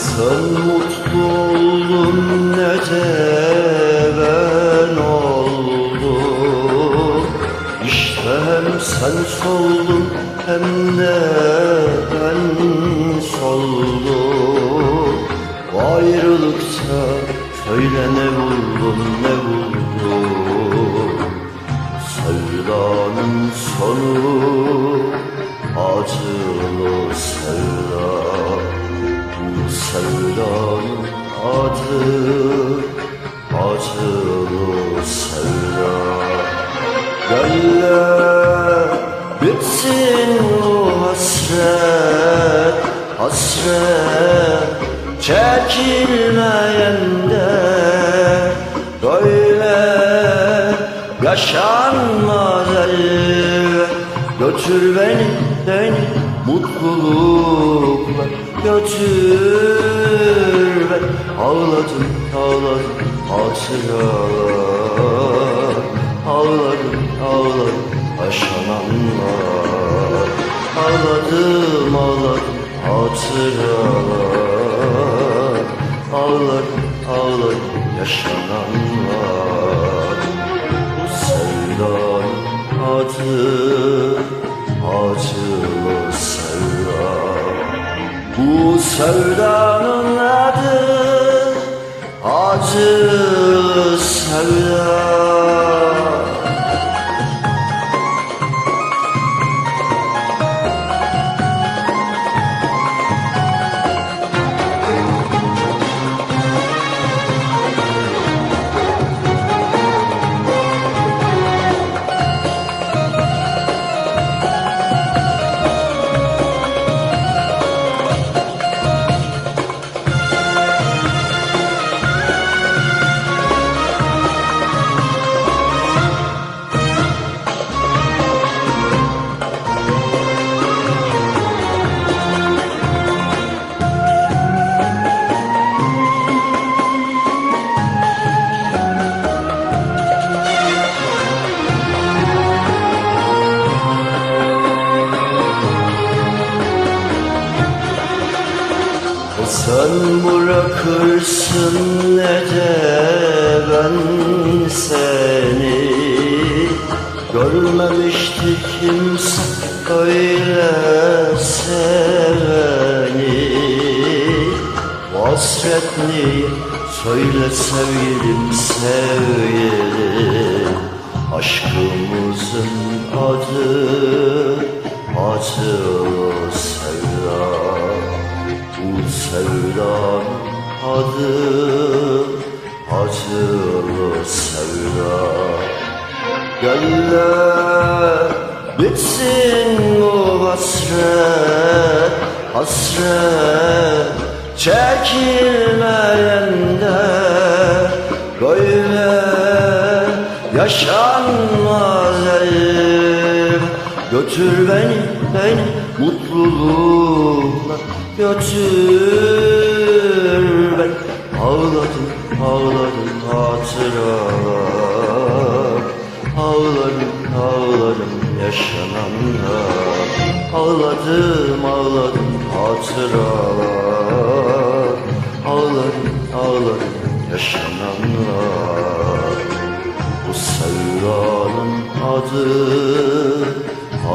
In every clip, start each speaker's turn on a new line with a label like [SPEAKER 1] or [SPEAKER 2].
[SPEAKER 1] Sen mutlu oldun ne de ben oldum İşte hem sen soldun hem de ben soldum. Bu ayrılıkta söyle ne buldun ne buldun? Sevdanın sonu acılı sevda. Bu sevdanın adı acılı sevda. Gönle bitsin bu hasret Hasret çekilmeyen de Böyle yaşanmaz elbet Götür beni, beni mutlulukla Götür beni Ağladım, ağladım hatıralar. Ağladım, ağladım yaşananlar Ağladım, ağladım hatıralar. Ağladım, ağladım yaşananlar. Bu sevdanın adı sevdanın Sen bırakırsın ne de ben seni. Görmemişti kimse öyle seveni. Bu hasretli söyle sevgilim sevgilim. Aşkımızın adı acılı sevda adı acılı sevda. Gönle bitsin bu hasret Hasret çekilmeyen de Böyle yaşanmaz elim Götür beni, beni mutlulukla götür Ağladım hatıralar Ağladım, ağladım yaşananlar. Ağladım, ağladım hatıralar Ağladım, ağladım yaşananlar. Bu sevdanın adı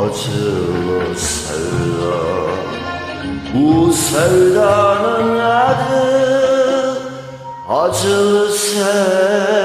[SPEAKER 1] acılı sevda. Bu sevdanın adı acılı sevda